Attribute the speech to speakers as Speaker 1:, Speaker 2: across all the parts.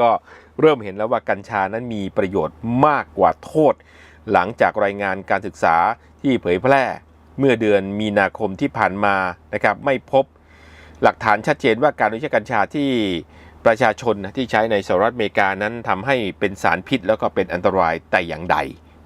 Speaker 1: ก็เริ่มเห็นแล้วว่ากัญชานั้นมีประโยชน์มากกว่าโทษ หลังจากรายงานการศึกษาที่เผยแพร่ เมื่อเดือนมีนาคมที่ผ่านมานะครับไม่พบหลักฐานชัดเจนว่าการใช้กัญชาที่ประชาชนที่ใช้ในสหรัฐอเมริกานั้นทำให้เป็นสารพิษแล้วก็เป็นอันตรายแต่อย่างใด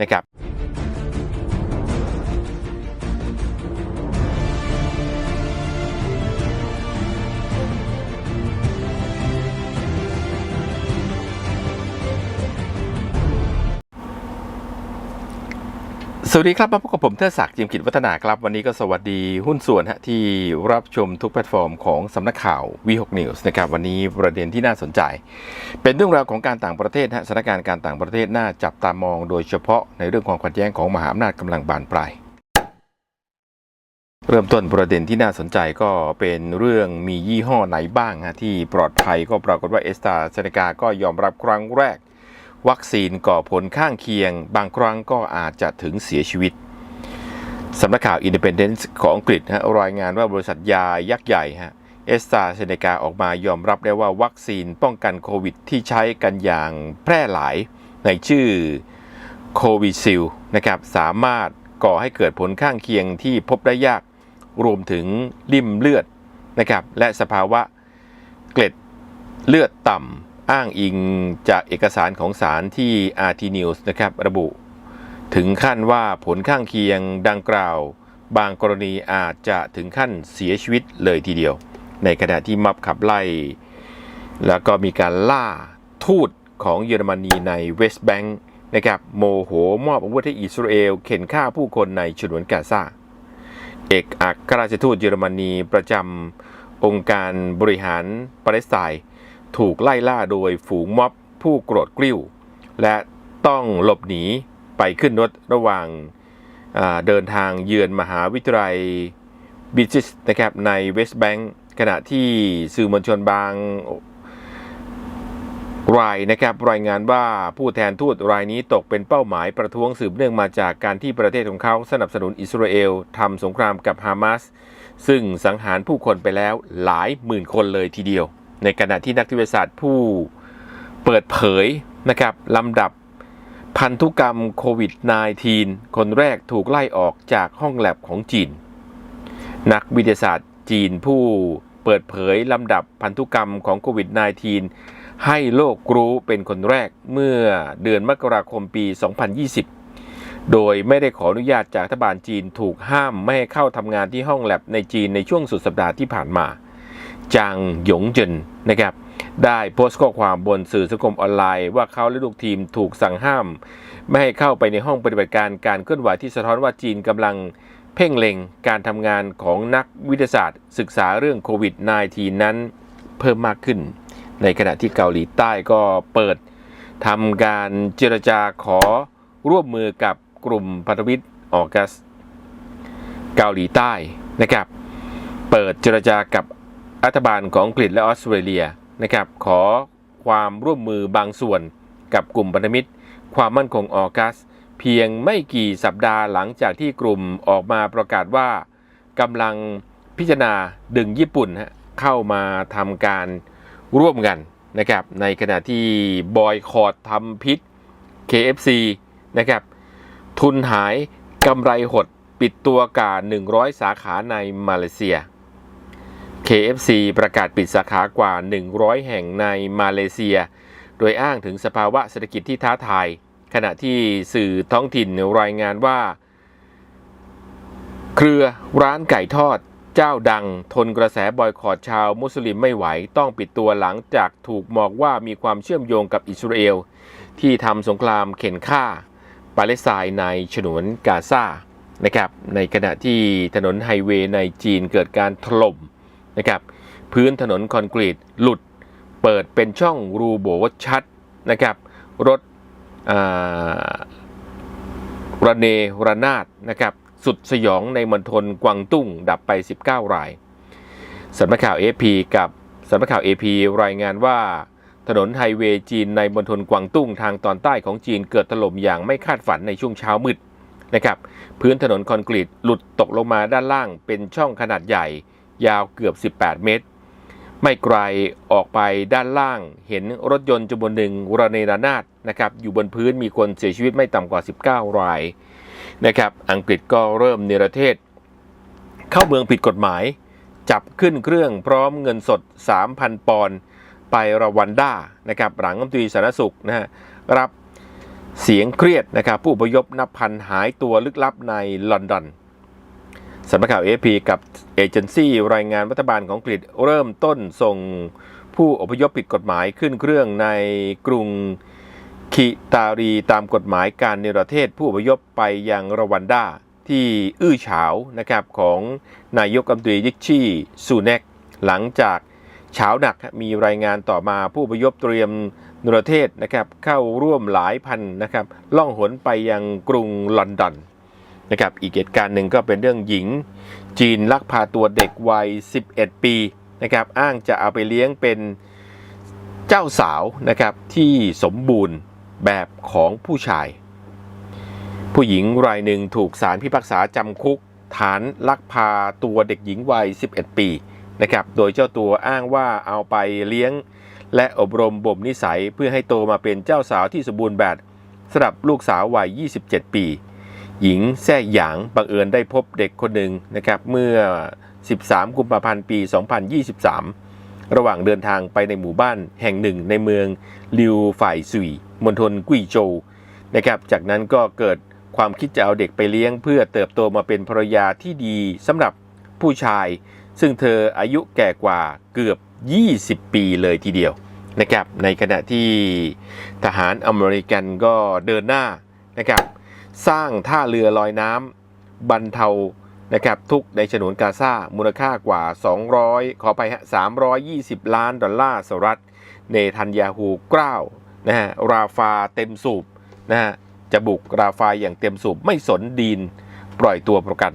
Speaker 1: นะครับ สวัสดีครับ มาพบกับผมเทอศักดิ์จิมกิจวัฒนาครับ วันนี้ก็สวัสดีหุ้นส่วนฮะที่รับชมทุกแพลตฟอร์มของสำนักข่าว V6 News นะครับ วันนี้ประเด็นที่น่าสนใจ เป็นเรื่องราวของการต่างประเทศฮะสถานการณ์การต่างประเทศน่าจับตามองโดยเฉพาะในเรื่องความขัดแย้งของมหาอำนาจกำลังบานปลายเริ่มต้นประเด็นที่น่าสนใจก็เป็นเรื่องมียี่ห้อไหนบ้างฮะที่ปลอดภัยก็ปรากฏว่าเอสตาเซเนกาก็ยอมรับครั้งแรก วัคซีนก่อผลข้างเคียง บางครั้งก็อาจจะถึงเสียชีวิตสำนักข่าว Independence ของอังกฤษฮะรายงานว่าบริษัทยายักษ์ใหญ่ฮะเอสตาเซเนกาออกมายอมรับได้ว่าวัคซีนป้องกันโควิดที่ใช้กันอย่างแพร่หลายในชื่อโควิซิลนะครับสามารถก่อให้เกิดผลข้างเคียงที่พบได้ยากรวมถึงริ่มเลือดนะครับและสภาวะเกล็ดเลือดต่ำ อ้างอิงจากเอกสารของสารที่ RT News นะครับระบุ ถึงขั้นว่าผลข้างเคียงดังกล่าว บางกรณีอาจจะถึงขั้นเสียชีวิตเลยทีเดียว ในขณะที่มับขับไล่ แล้วก็มีการล่าทูตของเยอรมนีในเวสต์แบงค์นะครับโมโหมอบอาวุธให้อิสราเอล เข็นฆ่าผู้คนในฉนวนกาซาเอกอัครราชทูตเยอรมนีประจำองค์การบริหารปาเลสไตน์ ถูกไล่ล่าโดยฝูงม็อบผู้โกรธกริ้ว และต้องหลบหนีไปขึ้นรถระหว่างเดินทางเยือนมหาวิทยาลัยบิชิสนะครับในเวสต์แบงค์ขณะที่สื่อมวลชนบางรายนะครับรายงานว่าผู้แทนทูตรายนี้ตกเป็นเป้าหมายประท้วงสืบเนื่องมาจากการที่ประเทศของเขาสนับสนุนอิสราเอลทำสงครามกับฮามาสซึ่งสังหารผู้คนไปแล้วหลายหมื่นคนเลยทีเดียว ในขณะที่นักวิทยาศาสตร์ผู้เปิดเผยนะครับลำดับพันธุกรรมโควิด -19 คนแรกถูกไล่ออกจากห้องแลบของจีน นักวิทยาศาสตร์จีนผู้เปิดเผยลำดับพันธุกรรมของโควิด -19 ให้โลกรู้เป็นคนแรกเมื่อเดือนมกราคมปี 2020 โดยไม่ได้ขออนุญาตจากรัฐบาลจีนถูกห้ามไม่ให้เข้าทำงานที่ห้องแลบในจีนในช่วงสุดสัปดาห์ที่ผ่านมา จางหยงจินนะครับได้โพสต์ข้อความบนสื่อสังคมออนไลน์ ว่าเขาและลูกทีมถูกสั่งห้าม ไม่ให้เข้าไปในห้องปฏิบัติการการเคลื่อนไหวที่สะท้อนว่าจีนกำลังเพ่งเล็งการทำงานของนักวิทยาศาสตร์ ศึกษาเรื่องโควิด -19 นั้นเพิ่มมากขึ้น ในขณะที่เกาหลีใต้ก็เปิดทำการเจรจาขอร่วมมือกับกลุ่มพันธมิตรออกัส เกาหลีใต้นะครับ เปิดเจรจากับ รัฐบาลของอังกฤษและออสเตรเลียนะครับขอความร่วมมือบางส่วนกับกลุ่มพันธมิตร ความมั่นคงออกัส เพียงไม่กี่สัปดาห์หลังจากที่กลุ่มออกมาประกาศว่ากำลังพิจารณาดึงญี่ปุ่นเข้ามาทำการร่วมกันนะครับในขณะที่บอยคอรดทำพิษ KFC นะครับทุนหายกำไรหดปิดตัวกา100 สาขาในมาเลเซีย KFC ประกาศปิดสาขากว่า 100 แห่งในมาเลเซีย โดยอ้างถึงสภาวะเศรษฐกิจที่ท้าทาย ขณะที่สื่อท้องถิ่นรายงานว่า เครือร้านไก่ทอดเจ้าดัง ทนกระแสบอยคอรดชาวมุสลิมไม่ไหว ต้องปิดตัวหลังจากถูกมองว่ามีความเชื่อมโยงกับอิสราเอล ที่ทำสงครามเข็นฆ่า ปาเลสไตน์ในฉนวนกาซานะครับในขณะที่ถนนไฮเวย์ในจีนเกิดการถล่ม นะครับพื้นถนนคอนกรีตหลุดเปิดเป็นช่องรูโบชัดนะครับรถระเนระนาดนะครับสุดสยองในมณฑลกวางตุ้งดับไป 19 รายสำนักข่าว AP กับสำนักข่าว AP รายงานว่าถนนไฮเวย์จีนในมณฑลกวางตุ้งทางตอนใต้ของจีนเกิดถล่มอย่างไม่คาดฝันในช่วงเช้ามืดนะครับพื้นถนนคอนกรีตหลุดตกลงมาด้านล่างเป็นช่องขนาดใหญ่ ยาวเกือบ 18 เมตร ไม่ไกลออกไปด้านล่างเห็นรถยนต์จำนวนหนึ่งระเนระนาดนะครับอยู่บนพื้นมีคนเสียชีวิตไม่ต่ำกว่า 19 รายนะครับอังกฤษก็เริ่มเนรเทศ เข้าเมืองผิดกฎหมาย จับขึ้นเครื่องพร้อมเงินสด 3,000 ปอนด์ไปรวันด้านะครับหลังรัฐมนตรีสาธารณสุขนะฮะรับเสียงเครียดนะครับผู้อพยพนับพันหายตัวลึกลับในลอนดอน สำนักข่าว AFP กับเอเจนซี่รายงานรัฐบาลของอังกฤษเริ่มต้นส่งผู้อพยพผิดกฎหมายขึ้นเครื่องในกรุงคิตารีตามกฎหมายการเนรเทศผู้อพยพไปยังรวันดาที่อื้อฉาวนะครับของนายกรัมนตรียิกชี่ซูเนกหลังจากเฉาหนักมีรายงานต่อมาผู้อพยพเตรียมเนรเทศนะครับเข้าร่วมหลายพันนะครับล่องหนไปยังกรุงลอนดอน นะครับอีกเหตุการณ์หนึ่งก็เป็นเรื่องหญิง จีนลักพาตัวเด็กวัย 11 ปีนะครับอ้างจะเอาไปเลี้ยงเป็นเจ้าสาวนะครับที่สมบูรณ์แบบของผู้ชาย ผู้หญิงรายหนึ่งถูกศาลพิพากษาจำคุก ฐานลักพาตัวเด็กหญิงวัย 11 ปีนะครับโดยเจ้าตัวอ้างว่าเอาไปเลี้ยงและอบรมบ่มนิสัยเพื่อให้โตมาเป็นเจ้าสาวที่สมบูรณ์แบบสำหรับลูกสาววัย 27 ปี หญิงแซ่หยางบังเอิญได้พบเด็กคนหนึ่งนะครับเมื่อ 13 กุมภาพันธ์ปี 2023 ระหว่างเดินทางไปในหมู่บ้านแห่งหนึ่งในเมืองลิวฝ่ายซุยมณฑลกุยโจวนะครับจากนั้นก็เกิดความคิดจะเอาเด็กไปเลี้ยง เพื่อเติบโตมาเป็นภรรยาที่ดีสำหรับผู้ชาย ซึ่งเธออายุแก่กว่าเกือบ 20 ปีเลยทีเดียวนะครับในขณะที่ทหารอเมริกันก็เดินหน้านะครับ สร้างท่าเรือลอยน้ำบรรเทานะครับทุกในฉนวนกาซามูลค่ากว่า 200 ขอไปฮะ 320 ล้านดอลลาร์สหรัฐ เนทันยาฮูกล้าวนะฮะราฟาเต็มสูบนะฮะจะบุกราฟาอย่างเต็มสูบไม่สนดีนปล่อยตัวประกัน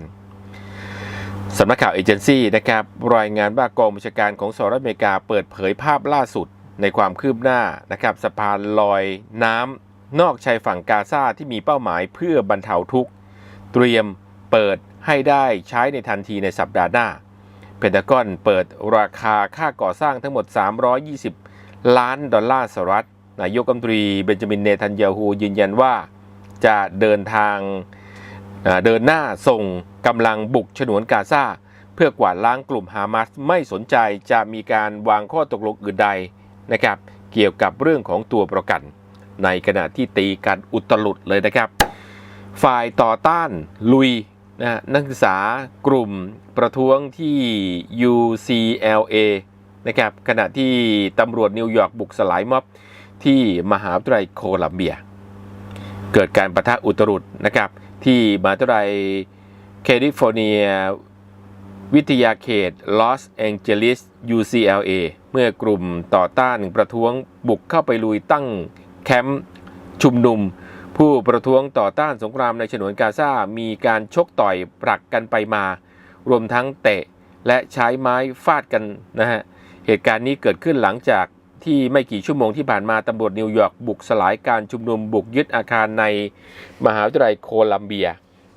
Speaker 1: สำนักข่าวเอเจนซี่นะครับรายงานว่ากองบัญชาการของสหรัฐอเมริกาเปิดเผยภาพล่าสุดในความคืบหน้านะครับสะพานลอยน้ำ นอกชายฝั่งกาซาที่มีเป้าหมายเพื่อบรรเทาทุกข์ เตรียมเปิดให้ได้ใช้ในทันทีในสัปดาห์หน้า เพนทากอนเปิดราคาค่าก่อสร้างทั้งหมด 320 ล้านดอลลาร์สหรัฐ นายกรัฐมนตรีเบนจามินเนทันยาฮูยืนยันว่าจะเดินทางเอ่อเดินหน้าส่งกำลังบุกฉนวนกาซาเพื่อกวาดล้างกลุ่มฮามาสไม่สนใจจะมีการวางข้อตกลงอื่นใดนะครับ เกี่ยวกับเรื่องของตัวประกัน ในขณะที่ตีกันอุตลุดเลยนะครับ ฝ่ายต่อต้านลุยนะนักศึกษากลุ่มประท้วงที่ UCLA นะครับขณะที่ตำรวจนิวยอร์กบุกสลายม็อบที่มหาวิทยาลัยโคลัมเบีย เกิดการประทะอุตรุดนะครับที่มหาวิทยาลัยแคลิฟอร์เนีย วิทยาเขตลอสแองเจลิส UCLA เมื่อกลุ่มต่อต้านประท้วงบุกเข้าไปลุยตั้ง แคมป์ชุมนุม ผู้ประท้วงต่อต้านสงครามในฉนวนกาซา มีการชกต่อยปรักกันไปมา รวมทั้งเตะและใช้ไม้ฟาดกันนะฮะ เหตุการณ์นี้เกิดขึ้นหลังจากที่ไม่กี่ชั่วโมงที่ผ่านมาตำรวจนิวยอร์กบุกสลายการชุมนุมบุกยึดอาคารในมหาวิทยาลัยโคลัมเบีย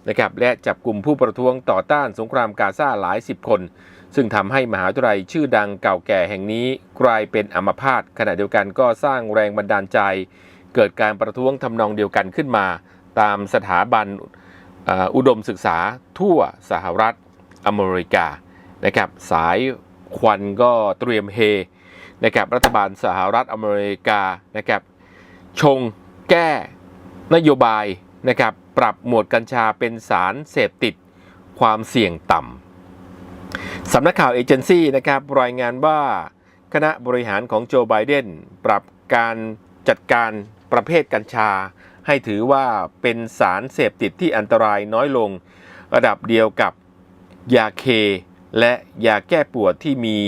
Speaker 1: นะครับและจับกลุ่มผู้ประท้วงต่อต้านสงครามกาซาหลายสิบคน ซึ่งทำให้มหาวิทยาลัยชื่อดังเก่าแก่แห่งนี้กลายเป็นอัมพาตขณะเดียวกันก็สร้างแรงบันดาลใจ เกิดการประท้วงทำนองเดียวกันขึ้นมา ตามสถาบันอ,อุดมศึกษาทั่วสหรัฐอเมริกานะครับสายควันก็เตรียมเฮนะครับรัฐบาลสหรัฐอเมริกานะครับชงแก้นโยบายนะครับปรับหมวดกัญชาเป็นสารเสพติดความเสี่ยงต่ำ สำนักข่าวเอเจนซี่นะครับรายงานว่าคณะบริหารของโจไบเดนปรับการจัดการประเภทกัญชา ให้ถือว่าเป็นสารเสพติดที่อันตรายน้อยลง ระดับเดียวกับยาเค และยาแก้ปวดที่มี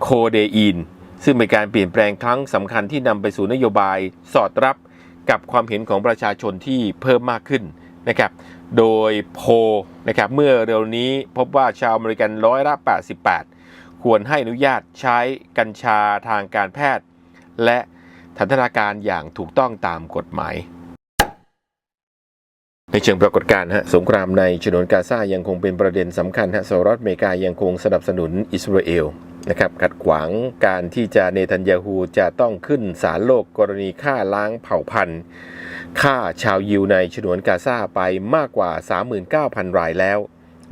Speaker 1: โคเดอีน ซึ่งเป็นการเปลี่ยนแปลงครั้งสำคัญที่นำไปสู่นโยบายสอดรับกับความเห็นของประชาชนที่เพิ่มมากขึ้น นะครับโดยโพลนะครับเมื่อเร็วนี้พบว่าชาวอเมริกันร้อยละ 88 ควรให้อนุญาตใช้กัญชาทางการแพทย์ และทันตนาการอย่างถูกต้องตามกฎหมายในเชิงปรากฏการณ์ฮะสงครามในฉนวนกาซายังคงเป็นประเด็นสำคัญฮะสหรัฐอเมริกายังคงสนับสนุนอิสราเอลนะครับขัดขวางการที่จะเนทันยาฮูจะต้องขึ้นศาลโลกกรณีฆ่าล้างเผ่าพันธุ์ ฆ่าชาวยิวในฉนวนกาซาไปมากกว่า 39,000 รายแล้ว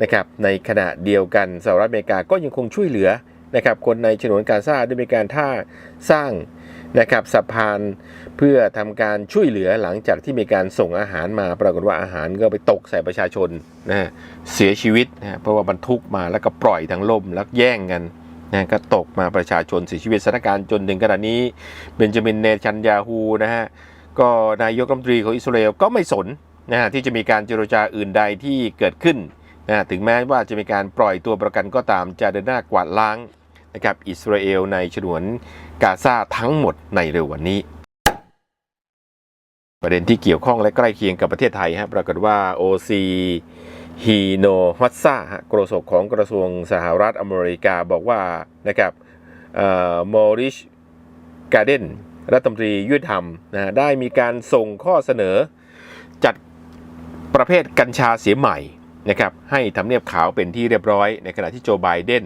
Speaker 1: นะครับในขณะเดียวกันสหรัฐอเมริกาก็ยังคงช่วยเหลือนะครับคนในฉนวนกาซาด้วยการท่าสร้างนะครับสะพานเพื่อทำการช่วยเหลือหลังจากที่มีการส่งอาหารมา ปรากฏว่าอาหารก็ไปตกใส่ประชาชนนะเสียชีวิตนะฮะเพราะว่าบรรทุกมาแล้วก็ปล่อยทั้งล่มแล้วแย่งกันนะก็ตกมาประชาชนเสียชีวิตสถานการณ์จนถึงขณะนี้เบนจามินเนชันยาฮูนะฮะ ก็นายกรัฐมนตรีของอิสราเอลก็ไม่สนนะฮะที่จะมีการเจรจาอื่นใดที่เกิดขึ้นนะถึงแม้ว่าจะมีการปล่อยตัวประกันก็ตามจะเดินหน้ากวาดล้างนะครับอิสราเอลในฉนวนกาซาทั้งหมดในเร็ววันนี้ ประเด็นที่เกี่ยวข้องและใกล้เคียงกับประเทศไทยฮะปรากฏว่า OC ฮีโนฮัตซาฮะโฆษกของกระทรวงสหรัฐอเมริกาบอกว่านะครับมอริชการเดน รัฐมนตรียุติธรรมนะได้มีการส่งข้อเสนอ จัดประเภทกัญชาเสียใหม่นะครับให้ทำเนียบขาวเป็นที่เรียบร้อย ในขณะที่โจไบเดน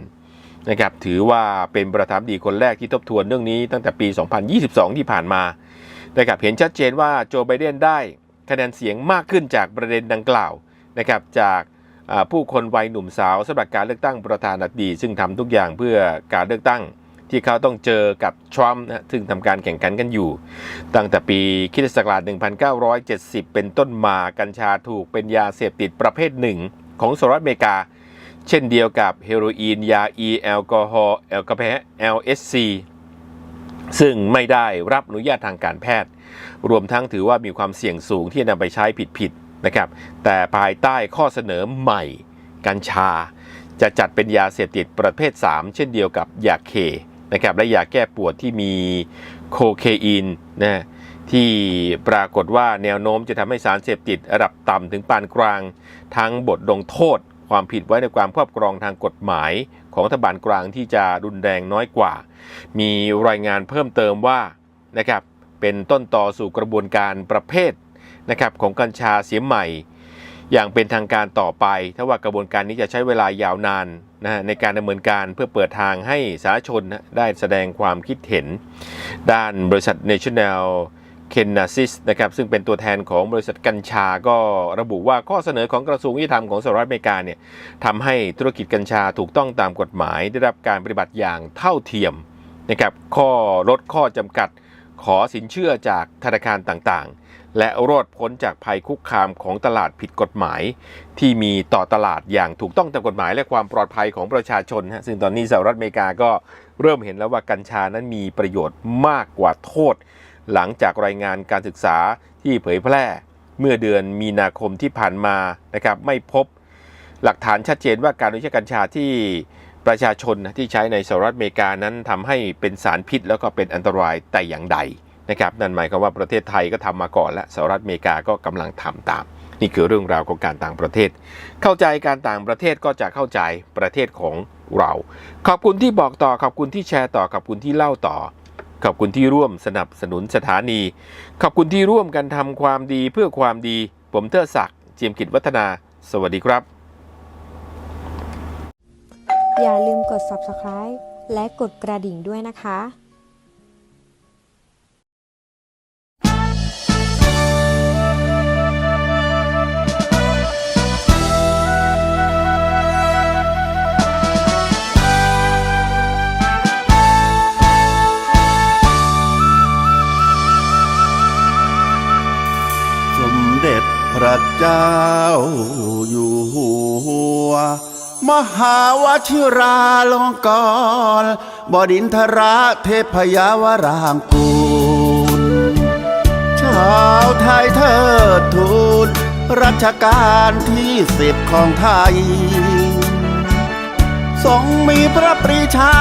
Speaker 1: นะครับถือว่าเป็นประธานดีคนแรกที่ทบทวนเรื่องนี้ตั้งแต่ปี 2022 ที่ผ่านมานะครับเห็นชัดเจนว่าโจไบเดนได้คะแนนเสียงมากขึ้นจากประเด็นดังกล่าวนะครับจากผู้คนวัยหนุ่มสาวสำหรับการเลือกตั้งประธานาธิบดีซึ่งทำทุกอย่างเพื่อการเลือกตั้ง ที่เขาต้องเจอกับทรัมป์นะซึ่งทำการแข่งขันกันอยู่ ตั้งแต่ปีคริสตศักราช1970 เป็นต้นมากัญชาถูกเป็นยาเสพติดประเภทหนึ่งของสหรัฐอเมริกา เช่นเดียวกับเฮโรอีน ยาอีแอลกอฮอล์แอลกอฮอล์ LSC ซึ่งไม่ได้รับอนุญาตทางการแพทย์ รวมทั้งถือว่ามีความเสี่ยงสูงที่จะนำไปใช้ผิดๆนะครับ แต่ภายใต้ข้อเสนอใหม่กัญชา จะจัดเป็นยาเสพติดประเภท 3 เช่นเดียวกับยาเค นะครับและยาแก้ปวดที่มีโคเคอีนนะที่ปรากฏว่าแนวโน้มจะทำให้สารเสพติดระดับต่ำถึงปานกลาง ทั้งบทลงโทษ ความผิดไว้ในความครอบครองทางกฎหมายของรัฐบาลกลางที่จะรุนแรงน้อยกว่า มีรายงานเพิ่มเติมว่านะครับเป็นต้นต่อสู่กระบวนการประเภทนะครับของกัญชาเสียใหม่ อย่างเป็นทางการต่อไป ถ้าว่ากระบวนการนี้จะใช้เวลายาวนานนะฮะในการดำเนินการเพื่อเปิดทางให้สาธารณชนได้แสดงความคิดเห็น ด้านบริษัท National k e n a s i s นะครับซึ่งเป็นตัวแทนของบริษัทกัญชาก็ระบุว่าข้อเสนอของกระทรวงยุติธรรมของสหรัฐอเมริกาเนี่ยทำให้ธุรกิจกัญชาถูกต้องตามกฎหมาย ได้รับการปฏิบัติอย่างเท่าเทียมนะครับข้อลดข้อจำกัดขอสินเชื่อจากธนาคารต่างๆ และรอดพ้นจากภัยคุกคามของตลาดผิดกฎหมาย ที่มีต่อตลาดอย่างถูกต้องตามกฎหมายและความปลอดภัยของประชาชนฮะซึ่งตอนนี้สหรัฐอเมริกาก็เริ่มเห็นแล้วว่ากัญชานั้นมีประโยชน์มากกว่าโทษ หลังจากรายงานการศึกษาที่เผยแพร่ เมื่อเดือนมีนาคมที่ผ่านมานะครับไม่พบ หลักฐานชัดเจนว่าการใช้กัญชาที่ประชาชนที่ใช้ในสหรัฐอเมริกานั้นทำให้เป็นสารพิษแล้วก็เป็นอันตรายแต่อย่างใด นะครับนั่นหมายความว่าประเทศไทยก็ทำมาก่อนและสหรัฐอเมริกาก็กำลังทำตาม นี่คือเรื่องราวของการต่างประเทศ เข้าใจการต่างประเทศก็จะเข้าใจประเทศของเรา ขอบคุณที่บอกต่อขอบคุณที่แชร์ต่อขอบคุณที่เล่าต่อ ขอบคุณที่ร่วมสนับสนุนสถานี ขอบคุณที่ร่วมกันทำความดีเพื่อความดี ผมเทอศักดิ์เจียมกิจวัฒนา สวัสดีครับ
Speaker 2: อย่าลืมกด subscribe และกดกระดิ่งด้วยนะคะ
Speaker 3: เจ้าอยู่หัว มหาวชิราลงกรบดินทราเทพยาวรางกูลชาวไทยเทิดทูนรัชกาลที่สิบของไทย ทรงมีพระปรีชา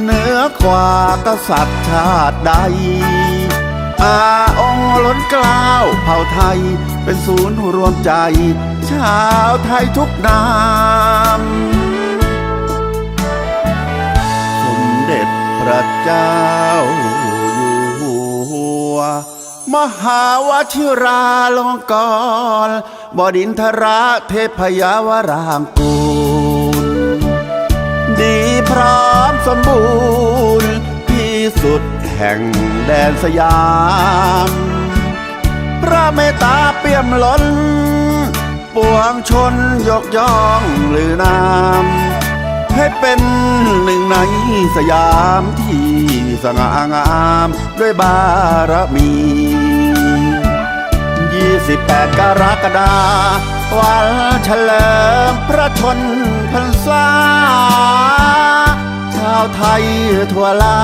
Speaker 3: เหนือกว่ากษัตริย์ชาติใดอาองค์ล้นกล้าวเผ่าไทย เป็นศูนย์รวมใจ ชาวไทยทุกนามสมเด็จพระเจ้าอยู่หัว มหาวชิราลงกรณ์บดินทราเทพยาวรางกูล ดีพร้อมสมบูรณ์ที่สุดแห่งแดนสยาม พระเมตตา ยมล้น ปวงชนยกย่องหรือนาม ให้เป็นหนึ่งในสยามที่สง่างามด้วยบารมี 28 กรกฎาวันเฉลิมพระชนพรรษา ชาวไทยทั่วลา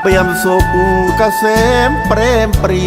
Speaker 3: เปี่ยมสุขเกษมเปรมปรี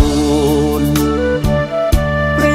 Speaker 3: ูล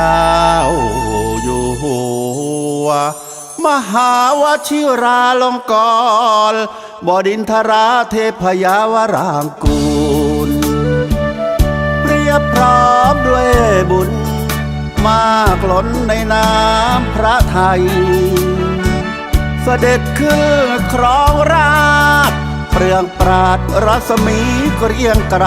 Speaker 3: จ้าอยู่หัว มหาวชิราลงกรบดินทราเทพยาวรางกูล เปรียบพร้อมด้วยบุญ มากล้นในน้ำพระไทย เสด็จขึ้นครองราชเปลืองปราดรัศมีเกรียงไกร